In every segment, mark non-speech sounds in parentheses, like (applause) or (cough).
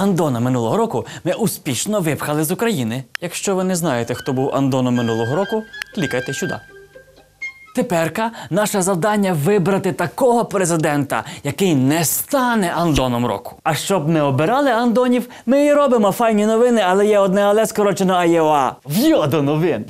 Андона минулого року ми успішно випхали з України. Якщо ви не знаєте, хто був Андоном минулого року, клікайте сюди. Теперка наше завдання вибрати такого президента, який не стане Андоном року. А щоб не обирали Андонів, ми і робимо файні новини, але є одне але скорочено АЄОА. В'йо до новин!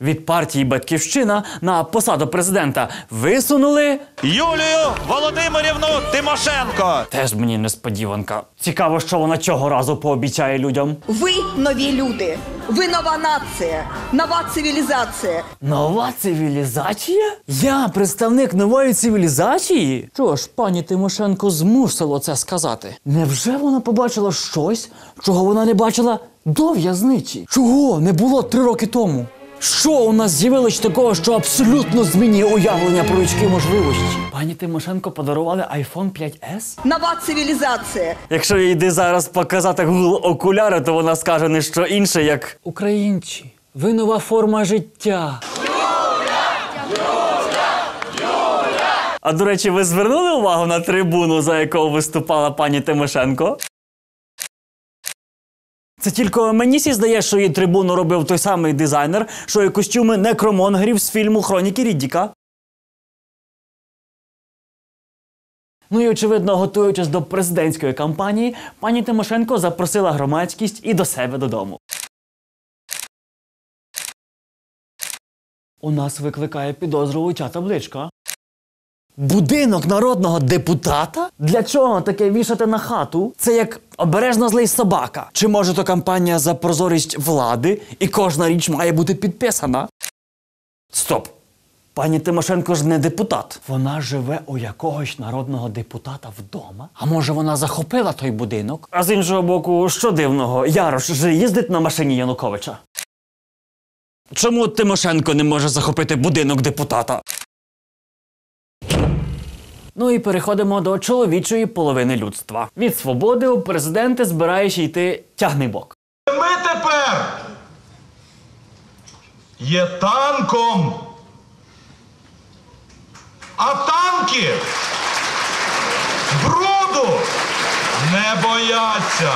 Від партії Батьківщина на посаду президента висунули. Юлію Володимирівну Тимошенко. Теж мені несподіванка. Цікаво, що вона цього разу пообіцяє людям. Ви нові люди. Ви нова нація, нова цивілізація. Нова цивілізація? Я представник нової цивілізації? Що ж, пані Тимошенко змусило це сказати. Невже вона побачила щось, чого вона не бачила до в'язничі? Чого не було три роки тому? Що у нас з'явилось такого, що абсолютно змінює уявлення про людські можливості? Пані Тимошенко подарували iPhone 5S? Нова цивілізація. Якщо їй йди зараз показати Google окуляри, то вона скаже не що інше, як Українці, ви нова форма життя. А до речі, ви звернули увагу на трибуну, за якою виступала пані Тимошенко? Це тільки мені сі здає, що її трибуну робив той самий дизайнер, що і костюми некромонгерів з фільму Хроніки Ріддіка. Ну і очевидно, готуючись до президентської кампанії, пані Тимошенко запросила громадськість і до себе додому. У нас викликає підозру ця табличка. Будинок народного депутата? Для чого таке вішати на хату? Це як обережно злий собака. Чи може то кампанія за прозорість влади, і кожна річ має бути підписана? Стоп! Пані Тимошенко ж не депутат. Вона живе у якогось народного депутата вдома. А може вона захопила той будинок? А з іншого боку, що дивного, Ярош же їздить на машині Януковича. Чому Тимошенко не може захопити будинок депутата? Ну і переходимо до чоловічої половини людства. Від свободи у президенти збираєш йти тягнибок. Ми тепер є танком. А танки бруду не бояться.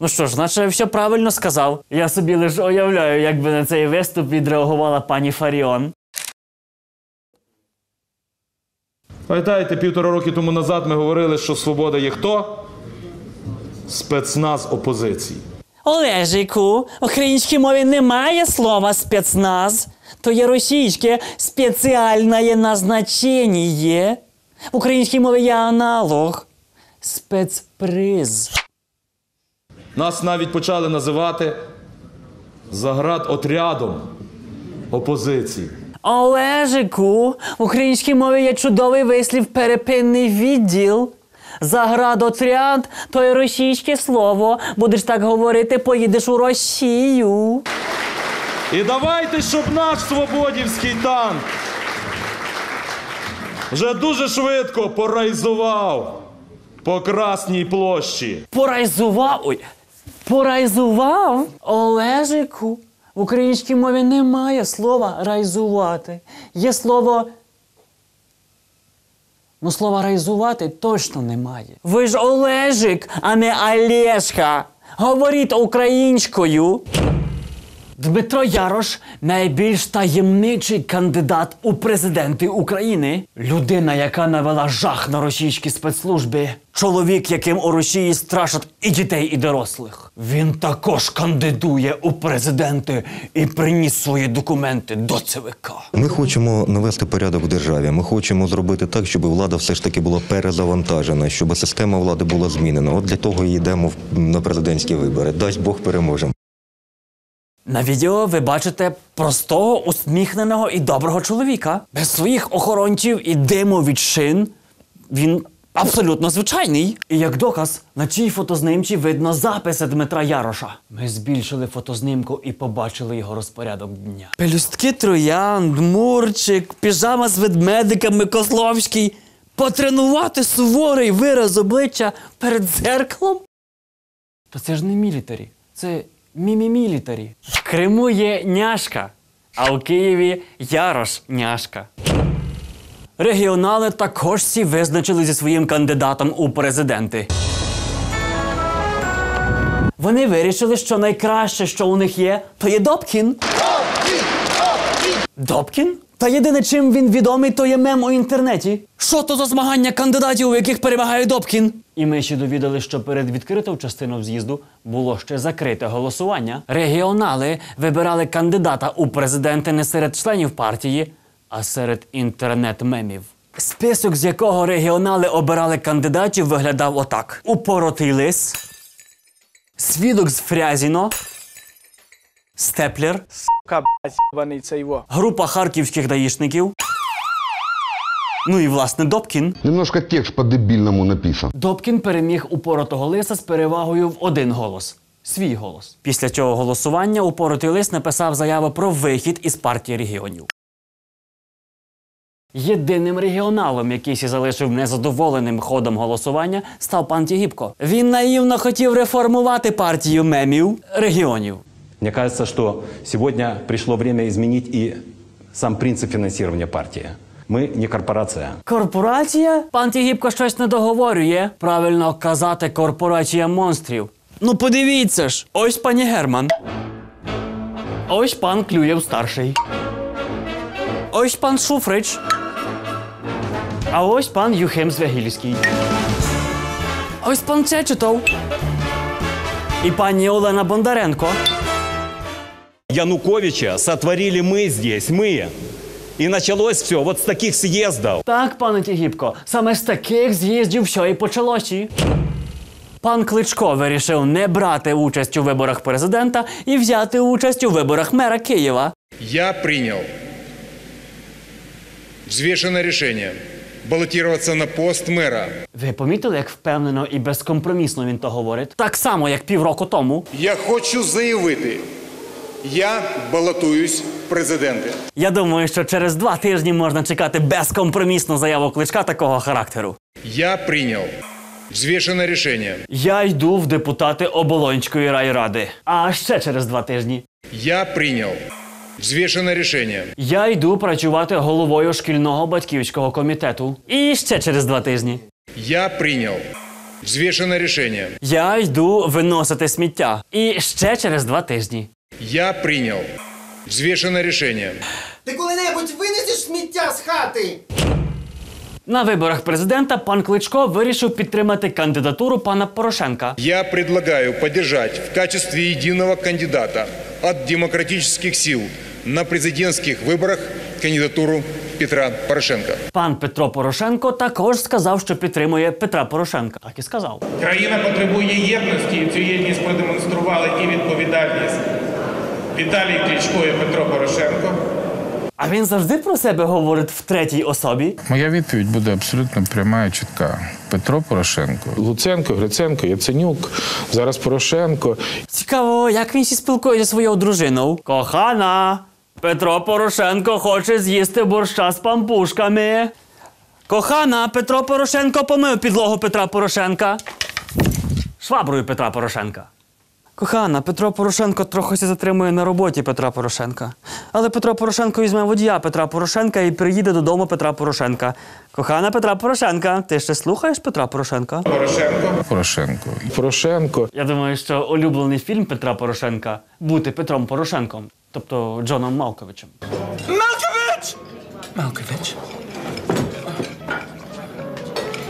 Ну що ж, наче все правильно сказав. Я собі лише уявляю, як би на цей виступ відреагувала пані Фаріон. Пам'ятаєте, півтора роки тому назад ми говорили, що свобода є хто? Спецназ опозиції. Олежику, в українській мові немає слова спецназ, то є російське спеціальне назначення. В українській мові є аналог спецприз. Нас навіть почали називати заградотрядом опозиції. Олежику, в українській мові є чудовий вислів перепинний відділ. Заградотряд то є російське слово. Будеш так говорити, поїдеш у Росію. І давайте, щоб наш свободівський танк вже дуже швидко порайзував по Красній площі. Порайзував. Ой. Порайзував? Олежику. Українській мові немає слова райзувати. Є слово. Ну, слова райзувати точно немає. Ви ж Олежик, а не Олешка. Говоріть українською. Дмитро Ярош найбільш таємничий кандидат у президенти України. Людина, яка навела жах на російські спецслужби. Чоловік, яким у Росії страшать і дітей, і дорослих. Він також кандидує у президенти і приніс свої документи до ЦВК. Ми хочемо навести порядок в державі. Ми хочемо зробити так, щоб влада все ж таки була перезавантажена, щоб система влади була змінена. От для того і йдемо на президентські вибори. Дасть Бог переможемо. На відео ви бачите простого, усміхненого і доброго чоловіка. Без своїх охоронців і диму від шин. Він абсолютно звичайний. І як доказ, на цій фотознимці видно записи Дмитра Яроша. Ми збільшили фотознимку і побачили його розпорядок дня. Пелюстки троянд, мурчик, піжама з ведмедиками Козловський. Потренувати суворий вираз обличчя перед дзеркалом? Та це ж не мілітарі, це мімі-мілітарі. В Криму є няшка, а у Києві Ярош няшка. Регіонали також всі визначили зі своїм кандидатом у президенти. Вони вирішили, що найкраще, що у них є, то є Добкін. Добкін? Та єдине, чим він відомий, то є мем у інтернеті. Що то за змагання кандидатів, у яких перемагає Добкін? І ми ще довідали, що перед відкритою частиною з'їзду було ще закрите голосування. Регіонали вибирали кандидата у президенти не серед членів партії, а серед інтернет-мемів. Список, з якого регіонали обирали кандидатів, виглядав отак: Упоротий лис, свідок з Фрязіно, Степлер, Сука, блядь, ебаний це його. група харківських даїшників. Ну і власне Добкін. Немножко текст по-дебильному написан. Добкін переміг упоротого лиса з перевагою в один голос. Свій голос. Після цього голосування упоротий лис написав заяву про вихід із партії регіонів. Єдиним регіоналом, який сі залишив незадоволеним ходом голосування, став пан Тігіпко. Він наївно хотів реформувати партію мемів регіонів. Мне кажется, что сегодня пришло время изменить и сам принцип финансирования партии. Мы не корпорация. Корпорація? Пан Тігіпко щось не договорює. Правильно казати корпорація монстрів. Ну подивіться ж, ось пані Герман. Ось пан Клюєв старший. Ось пан Шуфрич. А ось пан Юхим Звягільський. Ось пан Чечетов. І пані Олена Бондаренко. Януковича сотворили мы здесь, мы. И началось все вот с таких съездов. Так, пане Тігіпко, саме з таких з'їздів все і почалося. Пан Кличко вирішив не брати участь у виборах президента і взяти участь у виборах мера Києва. Я принял взвешенное решение баллотироваться на пост мэра. Ви помітили, як впевнено і безкомпромісно він то говорить? Так само, як півроку тому. Я хочу заявити, я балотуюсь в президенти. Я думаю, що через два тижні можна чекати безкомпромісну заяву кличка такого характеру. Я принял взвешенное решение. Я йду в депутати Оболонської райради. А ще через два тижні. Я принял взвешенное решение. Я йду працювати головою шкільного батьківського комітету. І ще через два тижні. Я принял взвешенное решение. Я йду виносити сміття. І ще через два тижні. Я принял взвешенное решение. Ти коли-небудь винесеш сміття з хати? На виборах президента пан Кличко вирішив підтримати кандидатуру пана Порошенка. Я предлагаю поддержать в качестве единого кандидата от демократических сил на президентских выборах кандидатуру Петра Порошенко. Пан Петро Порошенко також сказав, що підтримує Петра Порошенка. Так і сказав. Країна потребує єдності, і цю єдність продемонстрували і відповідальність Віталій Кличко і Петро Порошенко. А він завжди про себе говорить в третій особі. Моя відповідь буде абсолютно пряма і чітка. Петро Порошенко. Луценко, Гриценко, Яценюк, зараз Порошенко. Цікаво, як він сі спілкує зі своєю дружиною. Кохана, Петро Порошенко хоче з'їсти борща з пампушками. Кохана, Петро Порошенко помив підлогу Петра Порошенка. Шваброю Петра Порошенка. Кохана, Петро Порошенко трохи затримує на роботі Петра Порошенка. Але Петро Порошенко візьме водія Петра Порошенка і приїде додому Петра Порошенка. Кохана Петра Порошенка, ти ще слухаєш Петра Порошенка? Порошенко. Порошенко. Порошенко. Я думаю, що улюблений фільм Петра Порошенка бути Петром Порошенком, тобто Джоном Малковичем. Малкович! Малкович.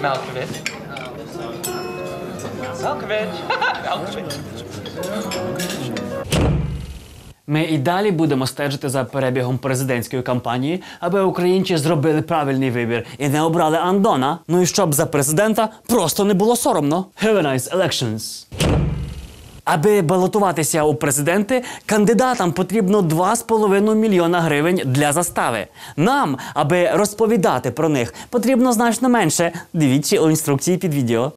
Малкович. Малкович. (laughs) Ми і далі будемо стежити за перебігом президентської кампанії, аби українці зробили правильний вибір і не обрали Андона. Ну і щоб за президента просто не було соромно. Nice elections. Аби балотуватися у президенти, кандидатам потрібно 2,5 мільйона гривень для застави. Нам, аби розповідати про них, потрібно значно менше. Дивіться у інструкції під відео.